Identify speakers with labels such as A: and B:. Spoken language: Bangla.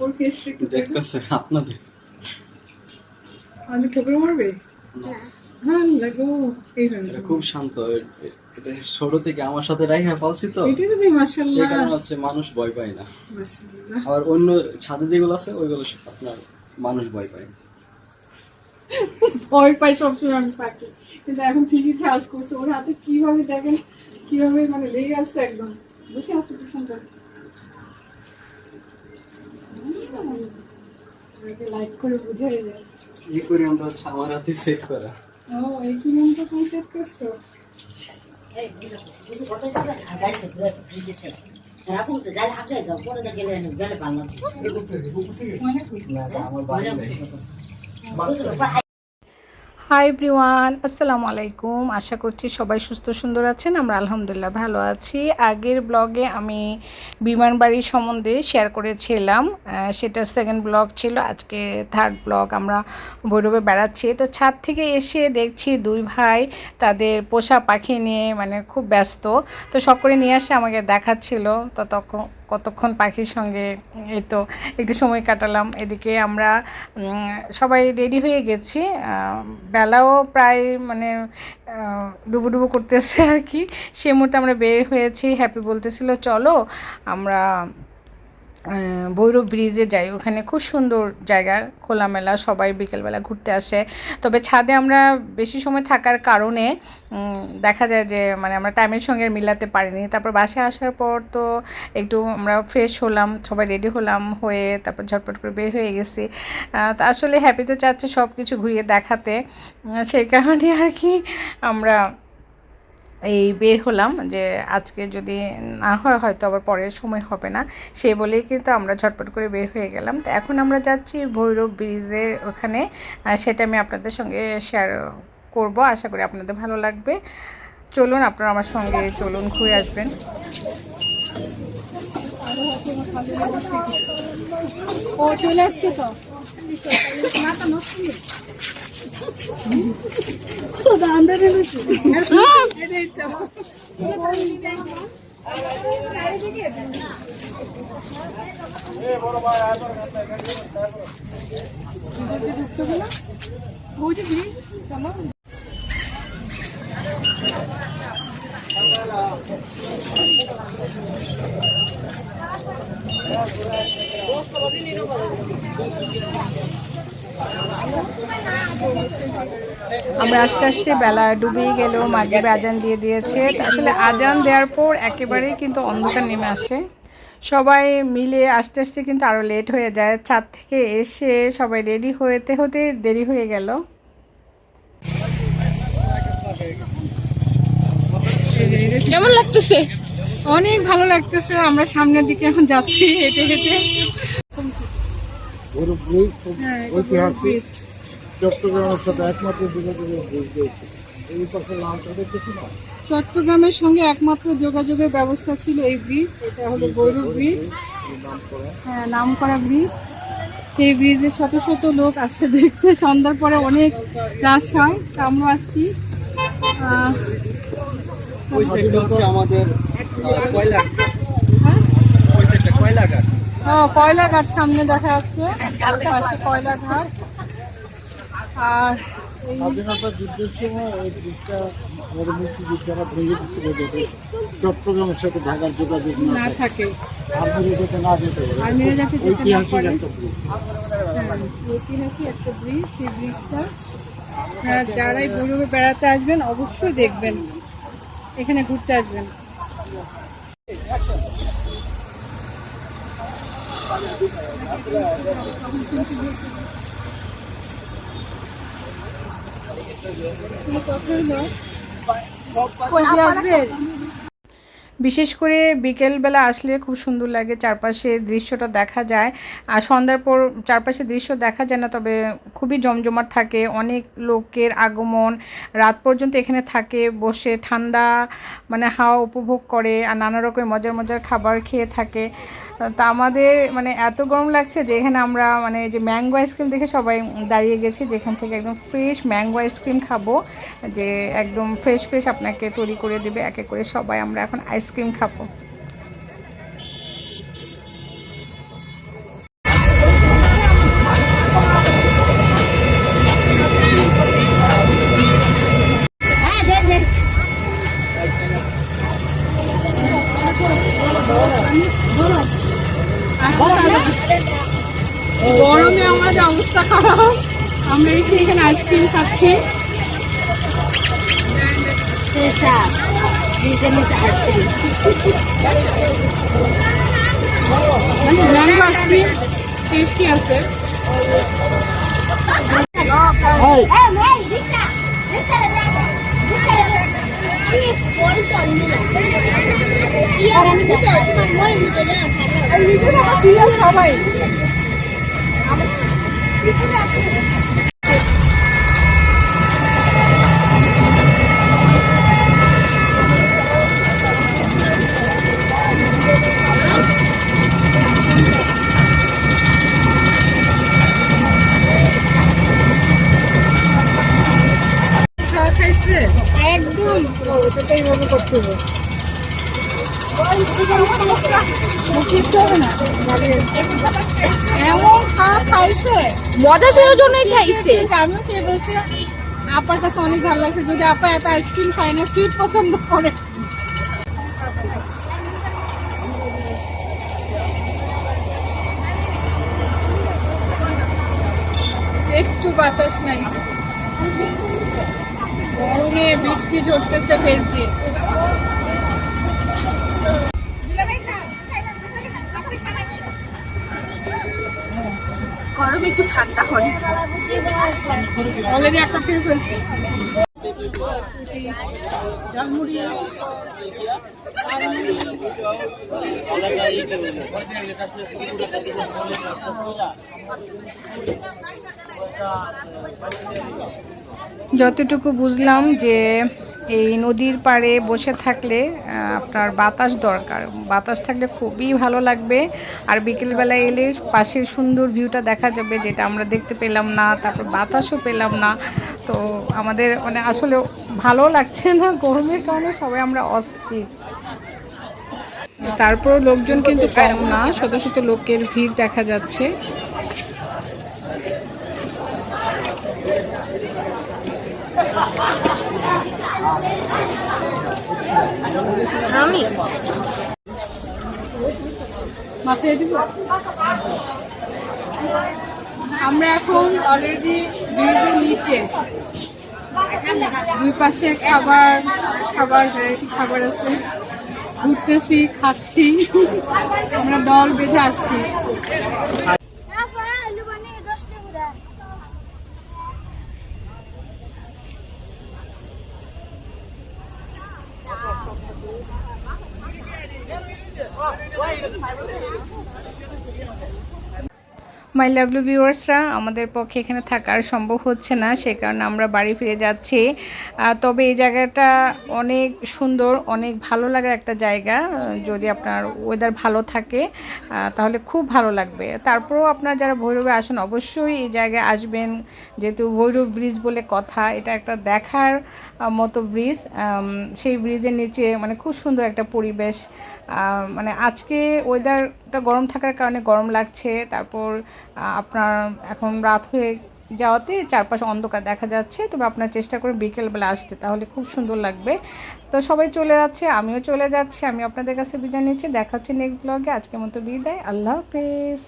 A: ওর ফেসটা একটু
B: দেখতেছে আপনাদের।
A: আমি ঠোকর মারবে? হ্যাঁ। লাগো এইভাবে
B: খুব শান্ত এ- এ- এটা ছোট থেকে আমার সাথে রাইহা পালছি তো।
A: এটাই তো তুমি মাশাল্লাহ
B: হচ্ছে মানুষ ভয় পায় না। আর অন্য ছাদে যেগুলো আছে ওইগুলো আপনার মানুষ ভয় পায়।
A: ভয় পাই সবসময় আমি পাখি। কিন্তু এখন ঠিকই সাহস করছে। ওর হাতে কীভাবে দেখেন কীভাবে মানে লেগে আসছে একদম। বসে আছে কি লাইক করে বুঝাই যায়
B: এই করে আমরা আমার হাতে সেট করা।
A: ও এই কি নামটা তুমি সেট করছ?
B: আমার বাড়ি নাই।
C: হাই এভরিওয়ান আসসালামু আলাইকুম। আশা করছি সবাই সুস্থ সুন্দর আছেন, আমরা আলহামদুলিল্লাহ ভালো আছি। আগের ব্লগে আমি বিমান বাড়ি সম্বন্ধে শেয়ার করেছিলাম সেটা সেকেন্ড ব্লগ ছিল, আজকে থার্ড ব্লগ আমরা ভৈরবে বেড়াচ্ছি। তো ছাদ থেকে এসে দেখছি দুই ভাই তাদের পোষা পাখি নিয়ে মানে খুব ব্যস্ত। তো সব করে নিয়ে আসে আমাকে দেখাচ্ছিল, তো তখন কতক্ষণ পাখির সঙ্গে, এই তো একটু সময় কাটালাম। এদিকে আমরা সবাই রেডি হয়ে গেছি। বেলাও প্রায় মানে ডুবুডুবু ডুবো করতেছে আর কি। সে মুহূর্তে আমরা বের হয়েছি। হ্যাপি বলতেছিল, চলো, আমরা ভৈরব ব্রিজে যাই, ওখানে খুব সুন্দর জায়গা, খোলামেলা, সবাই বিকেলবেলা ঘুরতে আসে। তবে ছাদে আমরা বেশি সময় থাকার কারণে দেখা যায় যে মানে আমরা টাইমের সঙ্গে মিলাতে পারিনি। তারপর বাসায় আসার পর তো একটু আমরা ফ্রেশ হলাম, সবাই রেডি হলাম হয়ে তারপর ঝটপট করে বের হয়ে গেছি। তো আসলে হ্যাপি তো চাচ্ছে সব কিছু ঘুরিয়ে দেখাতে। সেই কারণে আর কি আমরা এই বের হলাম যে আজকে যদি না হয়, হয়তো আবার পরের সময় হবে না। সে বলেই কিন্তু আমরা ঝটপট করে বের হয়ে গেলাম। তো এখন আমরা যাচ্ছি ভৈরব ব্রিজের ওখানে। সেটা আমি আপনাদের সঙ্গে শেয়ার করব। আশা করি আপনাদের ভালো লাগবে। চলুন, আপনারা আমার সঙ্গে চলুন, ঘুরে আসবেন।
A: ও চলে আসছে তো? মাথা
C: আমরা আস্তে আস্তে বেলা ডুবেই গেল মাগরিবে আজান দিয়ে দিয়েছে। আসলে আজান দেওয়ার পর একেবারেই কিন্তু অন্ধকার নেমে আসে। সবাই মিলে আস্তে আস্তে কিন্তু আরও লেট হয়ে যায়। ছাদ থেকে এসে সবাই রেডি হতে হতে দেরি হয়ে গেল।
A: কেমন লাগতেছে? অনেক ভালো লাগতেছে। আমরা সামনের দিকে এখন যাচ্ছি হেঁটে হেঁটে।
D: গরু ব্রিজ খুব
A: হ্যাঁ,
D: ঐতিহাসিক চট্টগ্রামের সাথে একমাত্র যোগাযোগের ব্রিজ রয়েছে এই পাশে না
A: চট্টগ্রামের সঙ্গে একমাত্র যোগাযোগের ব্যবস্থা ছিল এই ব্রিজ এটা হলো গৌরব ব্রিজ হ্যাঁ নাম করা ব্রিজ সেই ব্রিজে শত শত লোক আসে দেখতে। সন্ধ্যার পরে অনেক রাশ হয় তা আমরা আসছি। আহ,
B: ওই সাইডটা হচ্ছে আমাদের কয়লা।
A: হ্যাঁ?
B: ওই সাইডটা কয়লা ঘাট
A: ও কয়লা ঘাট সামনে দেখা যাচ্ছে। পাশে কয়লা ঘাট। আর
D: স্বাধীনতা যুদ্ধের সময় এই ব্রিজটা মুক্তিযোদ্ধারা ভেঙে দিচ্ছিল যাতে চট্টগ্রামের সাথে ঢাকার যোগাযোগ না থাকে। আর্মিরা যাতে না যেতে ঐতিহাসিক একটা ব্রিজ।
A: হ্যাঁ, ঐতিহাসিক একটা ব্রিজ সেই ব্রিজটা। হ্যাঁ যারাই ভৈরবে বেড়াতে আসবেন অবশ্যই দেখবেন। এখানে ঘুরতে আসবেন।
C: বিশেষ করে বিকেলবেলা আসলে খুব সুন্দর লাগে চারপাশের দৃশ্যটা দেখা যায়। আর সন্ধ্যার পর চারপাশের দৃশ্য দেখা যায় না তবে খুবই জমজমাট থাকে। অনেক লোকের আগমন রাত পর্যন্ত এখানে থাকে বসে ঠান্ডা মানে হাওয়া উপভোগ করে আর নানা রকমের মজার মজার খাবার খেয়ে থাকে। তা আমাদের মানে এত গরম লাগছে যে এখানে আমরা মানে যে ম্যাঙ্গো আইসক্রিম দেখে সবাই দাঁড়িয়ে গেছি, যেখান থেকে একদম ফ্রেশ ম্যাঙ্গো আইসক্রিম খাব, যে একদম ফ্রেশ ফ্রেশ আপনাকে তৈরি করে দেবে একে করে সবাই আমরা এখন আইসক্রিম খাব।
A: আইসক্রিম খাচ্ছি। ম্যাঙ্গো আইসক্রিম টেস্টি আছে। সবাই খাওয়া খাইছে একদম ওটাই মনে করতে হবে মুখিতে হবে না এমন খাওয়া খাইছে
C: মজা ছিল জন্যই খাইছে।
A: আমিও খেয়ে বলছি? আপার কাছে অনেক ভালো লাগছে। যদি আপা এত আইসক্রিম খায় না সুইট পছন্দ করে। একটু বাতাস নাই। গরমে বৃষ্টি ঝরতেছে ফেস দিয়ে।
C: গরম একটু ঠান্ডা হয়।
A: অলরেডি একটা
C: যতটুকু বুঝলাম যে এই নদীর পাড়ে বসে থাকলে আপনার বাতাস দরকার। বাতাস থাকলে খুবই ভালো লাগবে। আর বিকেলবেলা এলে পাশের সুন্দর ভিউটা দেখা যাবে, যেটা আমরা দেখতে পেলাম না, তারপর বাতাসও পেলাম না। তো আমাদের মানে আসলে ভালো লাগছে না, গরমের কারণে সবাই আমরা অস্থির। তারপর লোকজন কিন্তু কম না, শত শত লোকের ভিড় দেখা যাচ্ছে।
A: আমরা এখন অলরেডি ব্রিজের নিচে। দুই পাশে খাবার খাবার ভ্যারাইটি খাবার আছে। ঘুরতেছি, খাচ্ছি। আমরা দল বেঁধে আসছি।
C: 我也有个牌子 মাই লাভলি ভিউয়ার্সরা আমাদের পক্ষে এখানে থাকার সম্ভব হচ্ছে না, সে কারণে আমরা বাড়ি ফিরে যাচ্ছি। তবে এই জায়গাটা অনেক সুন্দর, অনেক ভালো লাগার একটা জায়গা। যদি আপনার ওয়েদার ভালো থাকে তাহলে খুব ভালো লাগবে। তারপরেও আপনার যারা ভৈরবে আসেন, অবশ্যই এই জায়গায় আসবেন। যেহেতু ভৈরব ব্রিজ বলে কথা, এটা একটা দেখার মতো ব্রিজ সেই ব্রিজের নিচে মানে খুব সুন্দর একটা পরিবেশ। মানে আজকে ওয়েদারটা গরম থাকার কারণে গরম লাগছে। তারপর আপনার এখন রাত হয়ে যাওয়াতে চারপাশে অন্ধকার দেখা যাচ্ছে। তবে আপনার চেষ্টা করে বিকেলবেলা আসতে, তাহলে খুব সুন্দর লাগবে। তো সবাই চলে যাচ্ছে, আমিও চলে যাচ্ছি, আমি আপনাদের কাছে বিদায় নিচ্ছি। দেখা হচ্ছে নেক্সট ব্লগে আজকের মতো বিদায়, আল্লাহ হাফেজ।